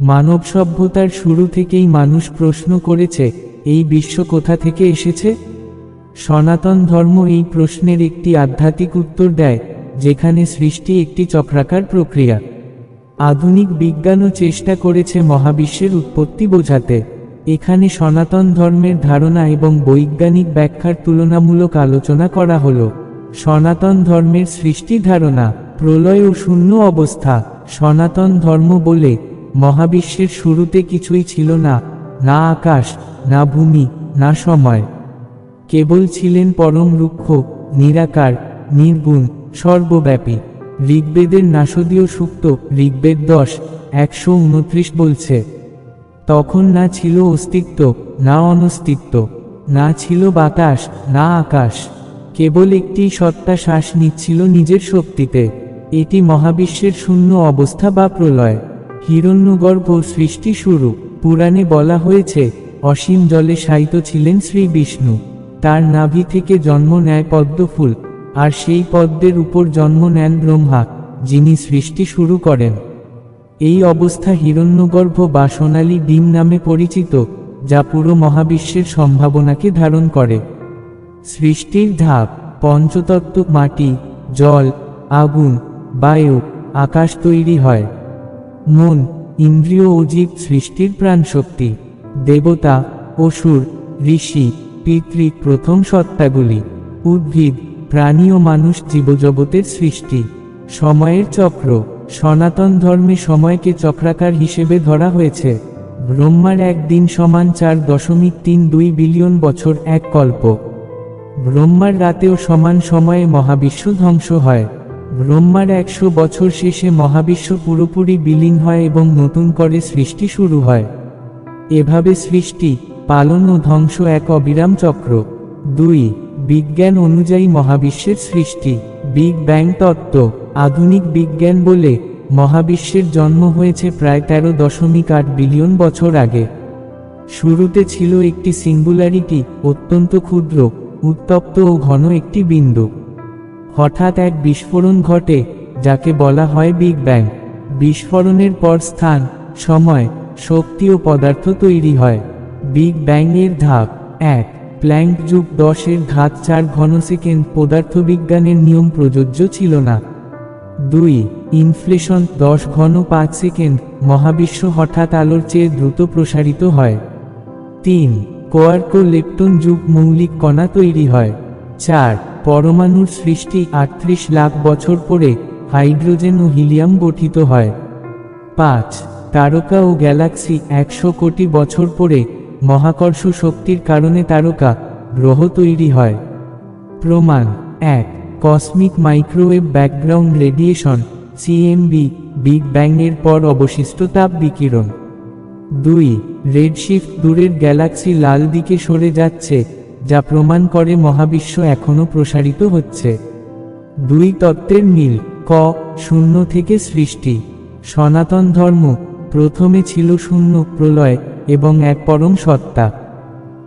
মানব সভ্যতার শুরু থেকেই মানুষ প্রশ্ন করেছে, এই বিশ্ব কোথা থেকে এসেছে? সনাতন ধর্ম এই প্রশ্নের একটি আধ্যাত্মিক উত্তর দেয়, যেখানে সৃষ্টি একটি চক্রাকার প্রক্রিয়া। আধুনিক বিজ্ঞানও চেষ্টা করেছে মহাবিশ্বের উৎপত্তি বোঝাতে। এখানে সনাতন ধর্মের ধারণা এবং বৈজ্ঞানিক ব্যাখ্যার তুলনামূলক আলোচনা করা হল। সনাতন ধর্মের সৃষ্টি ধারণা, প্রলয় ও শূন্য অবস্থা, সনাতন ধর্ম বলে মহাবিশ্বের শুরুতে কিছুই ছিল না না আকাশ, না ভূমি, না সময়। কেবল ছিলেন পরম রুক্ষ, নিরাকার, নির্গুণ, সর্বব্যাপী। ঋগ্বেদের নাসদীয় সুক্ত, ঋগ্বেদ দশ, একশো উনত্রিশ বলছে, তখন না ছিল অস্তিত্ব, না অনস্তিত্ব, না ছিল বাতাস, না আকাশ। কেবল একটি সত্তা শ্বাস নিচ্ছিল নিজের শক্তিতে। এটি মহাবিশ্বের শূন্য অবস্থা বা প্রলয়। হিরণ্যগর্ভ সৃষ্টি শুরু। পুরাণে বলা হয়েছে, অসীম জলে শায়িত ছিলেন শ্রী বিষ্ণু। তার নাভি থেকে জন্ম নেয় পদ্মফুল, আর সেই পদ্মের উপর জন্ম নেন ব্রহ্মা, যিনি সৃষ্টি শুরু করেন। এই অবস্থা হিরণ্যগর্ভ বা সোনালী ডিম নামে পরিচিত, যা পুরো মহাবিশ্বের সম্ভাবনাকে ধারণ করে। সৃষ্টির ধাপ, পঞ্চতত্ত্ব, মাটি, জল, আগুন, বায়ু, আকাশ তৈরি হয়। মন, ইন্দ্রিয় ও জীব সৃষ্টির প্রাণশক্তি, দেবতা, অসুর, ঋষি, পিতৃ প্রথম সত্তাগুলি, উদ্ভিদ, প্রাণী ও মানুষ জীবজগতের সৃষ্টি। সময়ের চক্র, সনাতন ধর্মে সময়কে চক্রাকার হিসেবে ধরা হয়েছে। ব্রহ্মার একদিন সমান চার দশমিক তিন দুই বিলিয়ন বছর এক কল্প। ব্রহ্মার রাতেও সমান সময়ে মহাবিশ্ব ধ্বংস হয়। ব্রহ্মার একশো বছর শেষে মহাবিশ্ব পুরোপুরি বিলীন হয় এবং নতুন করে সৃষ্টি শুরু হয়। এভাবে সৃষ্টি, পালন ও ধ্বংস এক অবিরাম চক্র। দুই, বিজ্ঞান অনুযায়ী মহাবিশ্বের সৃষ্টি। বিগ ব্যাং তত্ত্ব, আধুনিক বিজ্ঞান বলে মহাবিশ্বের জন্ম হয়েছে প্রায় তেরো দশমিক আট বিলিয়ন বছর আগে। শুরুতে ছিল একটি সিঙ্গুলারিটি, অত্যন্ত ক্ষুদ্র, উত্তপ্ত ও ঘন একটি বিন্দু। হঠাৎ এক বিস্ফোরণ ঘটে, যাকে বলা হয় বিগ ব্যাং বিস্ফোরণের পর স্থান, সময়, শক্তি ও পদার্থ তৈরি হয়। বিগ ব্যাং এর ধাপ, এক। প্ল্যাঙ্ক যুগ দশের ঘাত চার ঘন সেকেন্ড পদার্থবিজ্ঞানের নিয়ম প্রযোজ্য ছিল না। দুই। ইনফ্লেশন দশ ঘন পাঁচ সেকেন্ড, মহাবিশ্ব হঠাৎ আলোর চেয়ে দ্রুত প্রসারিত হয়। তিন। কোয়ার্ক লেপটন যুগ মৌলিক কণা তৈরি হয়। চার। পরমাণুর সৃষ্টি আটত্রিশ লাখ বছর পরে হাইড্রোজেন ও হিলিয়াম গঠিত হয়। পাঁচ, তারকা ও গ্যালাক্সি একশো কোটি বছর পরে মহাকর্ষ শক্তির কারণে তারকা গ্রহ তৈরি হয়। প্রমাণ, এক, cosmic microwave background radiation CMB big ব্যাংয়ের পর অবশিষ্ট তাপ বিকিরণ। দুই রেডশিফট দূরের গ্যালাক্সি লাল দিকে সরে যাচ্ছে যা প্রমাণ করে মহাবিশ্ব এখনও প্রসারিত হচ্ছে। দুই তত্ত্বের মিল, ক, শূন্য থেকে সৃষ্টি। সনাতন ধর্ম, প্রথমে ছিল শূন্য, প্রলয়, এবং এক পরম সত্তা।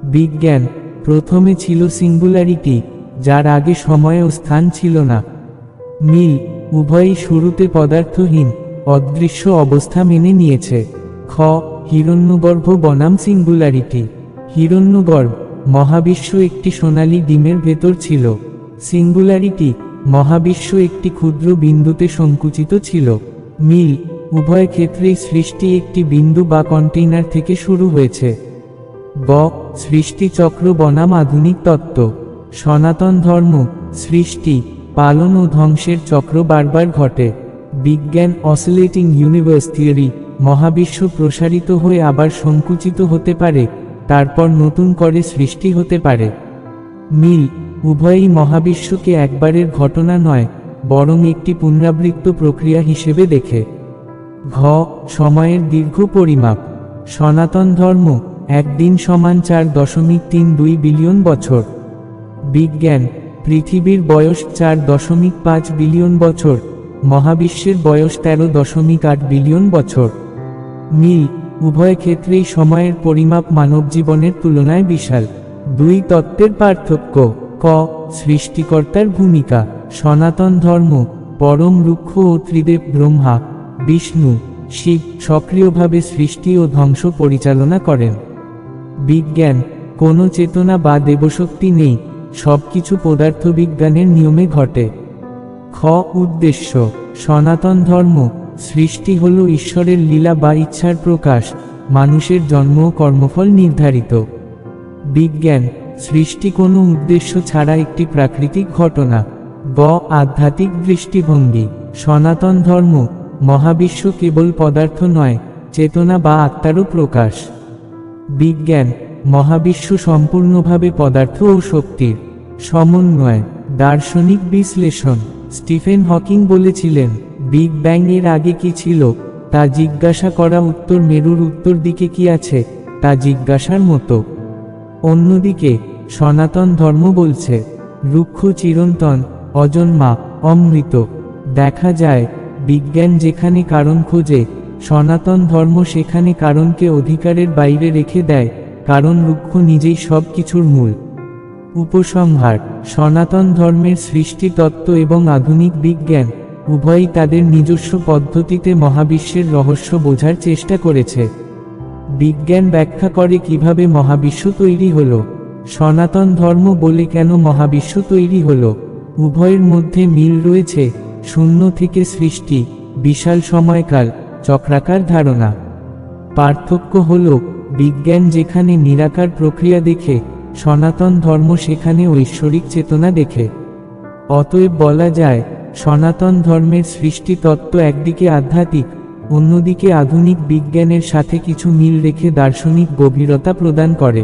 বিজ্ঞান, প্রথমে ছিল সিঙ্গুলারিটি, যার আগে সময় ও স্থান ছিল না। মিল, উভয়ই শুরুতে পদার্থহীন, অদৃশ্য অবস্থা মেনে নিয়েছে। খ, হিরণ্যগর্ভ বনাম সিঙ্গুলারিটি। হিরণ্যগর্ভ মহাবিশ্ব একটি সোনালী ডিমের ভেতর ছিল। সিঙ্গুলারিটি মহাবিশ্ব একটি ক্ষুদ্র বিন্দুতে সংকুচিত ছিল। মিল, উভয় ক্ষেত্রেই সৃষ্টি একটি বিন্দু বা কন্টেইনার থেকে শুরু হয়েছে। গ সৃষ্টিচক্র বনাম আধুনিক তত্ত্ব। সনাতন ধর্ম, সৃষ্টি, পালন ও ধ্বংসের চক্র বারবার ঘটে। বিজ্ঞান অসিলেটিং ইউনিভার্স থিওরি মহাবিশ্ব প্রসারিত হয়ে আবার সংকুচিত হতে পারে। তারপর নতুন করে সৃষ্টি হতে পারে। মিল, উভয়ই মহাবিশ্বকে একবারের ঘটনা নয়, বরং একটি পুনরাবৃত্ত প্রক্রিয়া হিসেবে দেখে। ঘ, সময়ের দীর্ঘ পরিমাপ। সনাতন ধর্ম, একদিন সমান চার দশমিক তিন দুই বিলিয়ন বছর। বিজ্ঞান, পৃথিবীর বয়স চার দশমিক পাঁচ বিলিয়ন বছর। মহাবিশ্বের বয়স তেরো দশমিক আট বিলিয়ন বছর। মিল উভয় ক্ষেত্রেই সময়ের পরিমাপ মানব জীবনের তুলনায় বিশাল। দুই তত্ত্বের পার্থক্য, ক, সৃষ্টিকর্তার ভূমিকা, সনাতন ধর্ম, পরম রুক্ষ ও ত্রিদেব ব্রহ্মা, বিষ্ণু, শিব সক্রিয়ভাবে সৃষ্টি ও ধ্বংস পরিচালনা করেন। বিজ্ঞান, কোনো চেতনা বা দেবশক্তি নেই, সবকিছু পদার্থবিজ্ঞানের নিয়মে ঘটে। খ, উদ্দেশ্য, সনাতন ধর্ম সৃষ্টি হল ঈশ্বরের লীলা বা ইচ্ছার প্রকাশ, মানুষের জন্ম কর্মফল নির্ধারিত। বিজ্ঞান, সৃষ্টি কোনো উদ্দেশ্য ছাড়া একটি প্রাকৃতিক ঘটনা গ আধ্যাত্মিক দৃষ্টিভঙ্গি, সনাতন ধর্ম, মহাবিশ্ব কেবল পদার্থ নয়, চেতনা বা আত্মারও প্রকাশ। বিজ্ঞান, মহাবিশ্ব সম্পূর্ণভাবে পদার্থ ও শক্তির সমন্বয়, দার্শনিক বিশ্লেষণ, স্টিফেন হকিং বলেছিলেন। বিগ ব্যাং এর আগে কি ছিল? তা জিজ্ঞাসা করা উত্তর মেরুর উত্তর দিকে কি আছে? তা জিজ্ঞাসার মতো। অন্যদিকে, সনাতন ধর্ম বলছে, রুক্ষ চিরন্তন, অজন্মা, অমৃত। দেখা যায়, বিজ্ঞান যেখানে কারণ খোঁজে, সনাতন ধর্ম সেখানে কারণকে অধিকারের বাইরে রেখে দেয়, কারণ রুক্ষ নিজেই সব কিছুর মূল। উপসংহার, সনাতন ধর্মের সৃষ্টি তত্ত্ব এবং আধুনিক বিজ্ঞান। উভয়ই তাদের নিজস্ব পদ্ধতিতে মহাবিশ্বের রহস্য বোঝার চেষ্টা করেছে। বিজ্ঞান ব্যাখ্যা করে কীভাবে মহাবিশ্ব তৈরি হল। সনাতন ধর্ম বলে কেন মহাবিশ্ব তৈরি হল। উভয়ের মধ্যে মিল রয়েছে শূন্য থেকে সৃষ্টি, বিশাল সময়কাল, চক্রাকার ধারণা। পার্থক্য হল, বিজ্ঞান যেখানে নিরাকার প্রক্রিয়া দেখে, সনাতন ধর্ম সেখানে ঐশ্বরিক চেতনা দেখে। অতএব বলা যায় সনাতন ধর্মের সৃষ্টি তত্ত্ব একদিকে আধ্যাত্মিক, অন্যদিকে আধুনিক বিজ্ঞানের সাথে কিছু মিল রেখে দার্শনিক গভীরতা প্রদান করে।